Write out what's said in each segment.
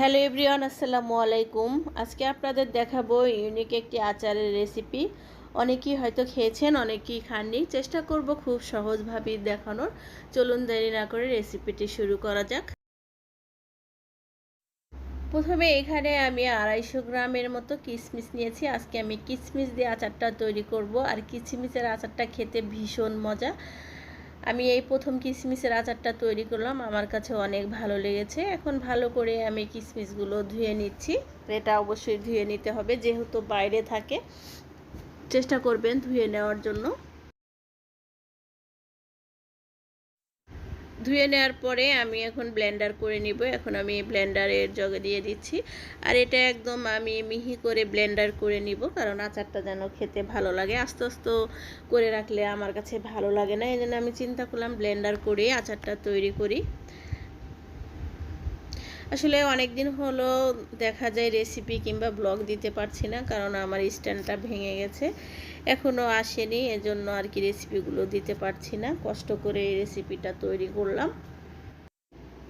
Hello everyone, আসসালামু আলাইকুম। আজকে আপনাদের দেখাবো ইউনিক একটি আচারের রেসিপি। অনেকেই হয়তো খেয়েছেন, অনেকেই খাননি। চেষ্টা করব খুব সহজভাবে দেখানোর। চলুন দেরি না করে রেসিপিটি শুরু করা যাক। প্রথমে এখানে আমি আড়াইশো গ্রামের মতো কিশমিশ নিয়েছি। আজকে আমি কিশমিশ দিয়ে আচারটা তৈরি করব। আর কিশমিশের আচারটা খেতে ভীষণ মজা। আমি এই প্রথম কিশমিশের আচারটা তৈরি করলাম, আমার কাছে অনেক ভালো লেগেছে। এখন ভালো করে আমি কিশমিশগুলো ধুয়ে নিচ্ছি। এটা অবশ্যই ধুয়ে নিতে হবে, যেহেতু বাইরে থাকে। চেষ্টা করবেন ধুয়ে নেওয়ার জন্য। ধুয়ে নেওয়ার পরে আমি এখন ব্লেন্ডার করে নিব। এখন আমি ব্লেন্ডারের জগে দিয়ে দিচ্ছি। আর এটা একদম আমি মিহি করে ব্লেন্ডার করে নিব, কারণ আচারটা যেন খেতে ভালো লাগে। আস্তে আস্তে করে রাখলে আমার কাছে ভালো লাগে না। এই জন্য আমি চিন্তা করলাম ব্লেন্ডার করে আচারটা তৈরি করি। আসলে অনেক দিন হলো দেখা যায় রেসিপি কিংবা ব্লগ দিতে পারছি না, কারণ আমার স্ট্যান্ডটা ভেঙে গেছে। এখনও আসেনি, এজন্য আর কি রেসিপিগুলো দিতে পারছি না। কষ্ট করে এই রেসিপিটা তৈরি করলাম।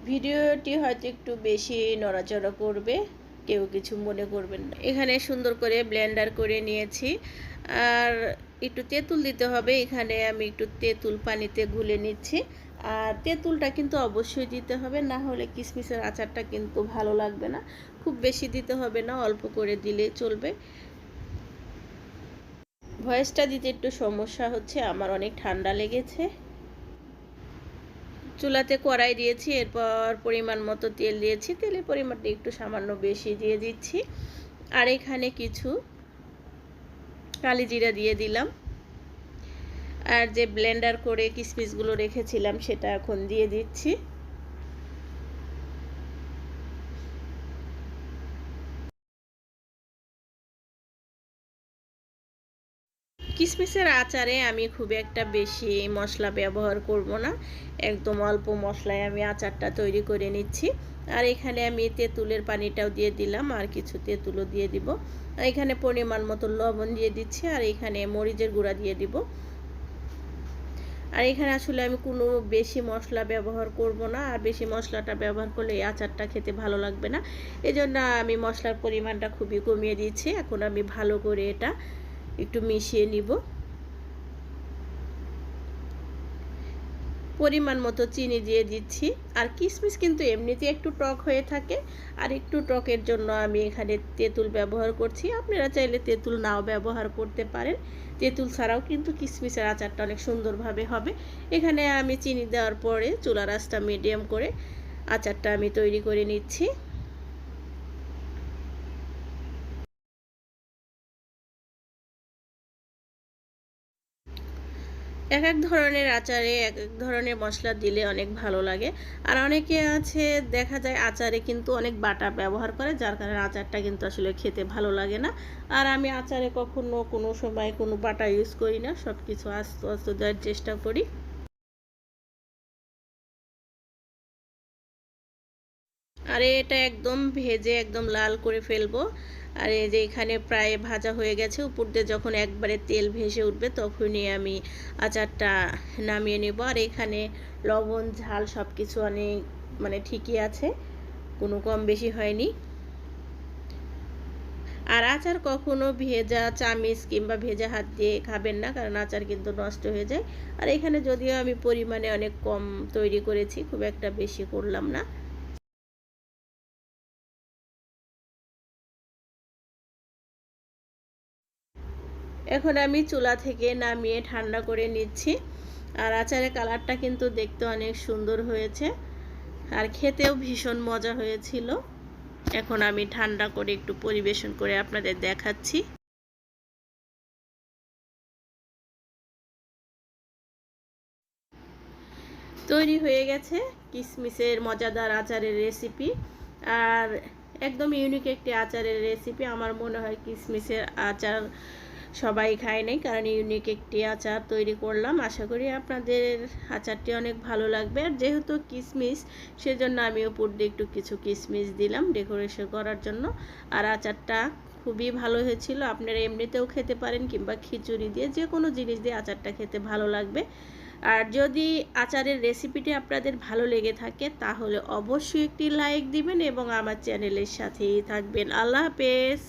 ভিডিওটি হয়তো একটু বেশি নড়াচড়া করবে, কেউ কিছু মনে করবেন না। এখানে সুন্দর করে ব্লেন্ডার করে নিয়েছি। আর একটু তেঁতুল দিতে হবে, এখানে আমি একটু তেঁতুল পানিতে গুলে নিচ্ছি। আর তেঁতুলটা কিন্তু অবশ্যই দিতে হবে, না হলে কিশমিশের আচারটা কিন্তু ভালো লাগবে না। খুব বেশি দিতে হবে না, অল্প করে দিলে চলবে। ভয়েসটা দিতে একটু সমস্যা হচ্ছে, আমার অনেক ঠান্ডা লেগেছে। চুলাতে কড়াই দিয়েছি, এরপর পরিমাণ মতো তেল দিয়েছি। তেলের পরিমাণটা একটু সামান্য বেশি দিয়ে দিচ্ছি। আর এখানে কিছু কালি জিরা দিয়ে দিলাম। আর যে ব্লেন্ডার করে কিশমিশগুলো রেখেছিলাম সেটা এখন দিয়ে দিচ্ছি। কিশমিশের আচারে আমি খুব একটা বেশি মশলা ব্যবহার করব না। একদম অল্প মশলায় আমি আচারটা তৈরি করে নিচ্ছি। আর এখানে আমি তেঁতুলের পানিটাও দিয়ে দিলাম, আর কিছু তেঁতুলও দিয়ে দিব। এখানে পরিমাণ মতো লবণ দিয়ে দিচ্ছি, আর এখানে মরিচের গুঁড়া দিয়ে দিব। আর এখানে আসলে আমি কোনো বেশি মশলা ব্যবহার করব না, আর বেশি মশলাটা ব্যবহার করলে এই আচারটা খেতে ভালো লাগবে না। এজন্য আমি মশলার পরিমাণটা খুবই কমিয়ে দিয়েছি। এখন আমি ভালো করে এটা একটু মিশিয়ে নিব। পরিমাণ মতো চিনি দিয়ে দিচ্ছি। আর কিশমিশ কিন্তু এমনিতে একটু টক হয়ে থাকে। আর একটু টকের জন্য আমি এখানে তেঁতুল ব্যবহার করছি। আপনারা চাইলে তেঁতুল নাও ব্যবহার করতে পারেন। তেঁতুল ছাড়াও কিন্তু কিশমিশের আচারটা অনেক সুন্দরভাবে হবে। এখানে আমি চিনি দেওয়ার পরে চুলা রাসটা মিডিয়াম করে আচারটা আমি তৈরি করে নিচ্ছি। এক এক ধরনের আচারে এক এক ধরনের মশলা দিলে অনেক ভালো লাগে। আর অনেকে আছে, দেখা যায় আচারে কিন্তু অনেক বাটা ব্যবহার করে, যার কারণে আচারটা কিন্তু আসলে খেতে ভালো লাগে না। আর আমি আচারে কখনো কোনো সময় কোনো বাটা ইউজ করি না সব কিছু আস্তে আস্তে দেওয়ার চেষ্টা করি। আর এটা একদম ভেজে একদম লাল করে ফেলব। আর এই যে এখানে প্রায় ভাজা হয়ে গেছে, উপর দিয়ে যখন একবারে তেল ভেসে উঠবে তখনই আমি আচারটা নামিয়ে নেব। আর এখানে লবণ, ঝাল সব কিছু অনেক মানে ঠিকই আছে, কোনো কম বেশি হয়নি। আর আচার কখনো ভেজা চামিচ কিংবা ভেজা হাত দিয়ে খাবেন না, কারণ আচার কিন্তু নষ্ট হয়ে যায়। আর এখানে যদিও আমি পরিমাণে অনেক কম তৈরি করেছি, খুব একটা বেশি করলাম না। এখন আমি চুলা থেকে নামিয়ে ঠান্ডা করে নিচ্ছি। আর আচারের কালারটা কিন্তু দেখতে অনেক সুন্দর হয়েছে। আর খেতেও ভীষণ মজা হয়েছিল। এখন আমি ঠান্ডা করে একটু পরিবেশন করে আপনাদের দেখাচ্ছি। তৈরি হয়ে গেছে কিশমিশের মজাদার আচারের রেসিপি। আর একদম ইউনিক একটি আচারের রেসিপি। আমার মনে হয় কিশমিশের আচার সবাই খায় নাই, কারণ ইউনিক একটি আচার তৈরি করলাম। আশা করি আপনাদের আচারটি অনেক ভালো লাগবে। আর যেহেতু কিশমিশ সেজন্য আমি উপর দিয়ে একটু কিছু কিশমিশ দিলাম ডেকোরেশন করার জন্য। আর আচারটা খুবই ভালো হয়েছিল। আপনারা এমনিতেও খেতে পারেন কিংবা খিচুড়ি দিয়ে যে কোনো জিনিস দিয়ে আচারটা খেতে ভালো লাগবে। আর যদি আচারের রেসিপিটি আপনাদের ভালো লেগে থাকে, তাহলে অবশ্যই একটি লাইক দিবেন এবং আমার চ্যানেলের সাথেই থাকবেন। আল্লাহ হাফেজ!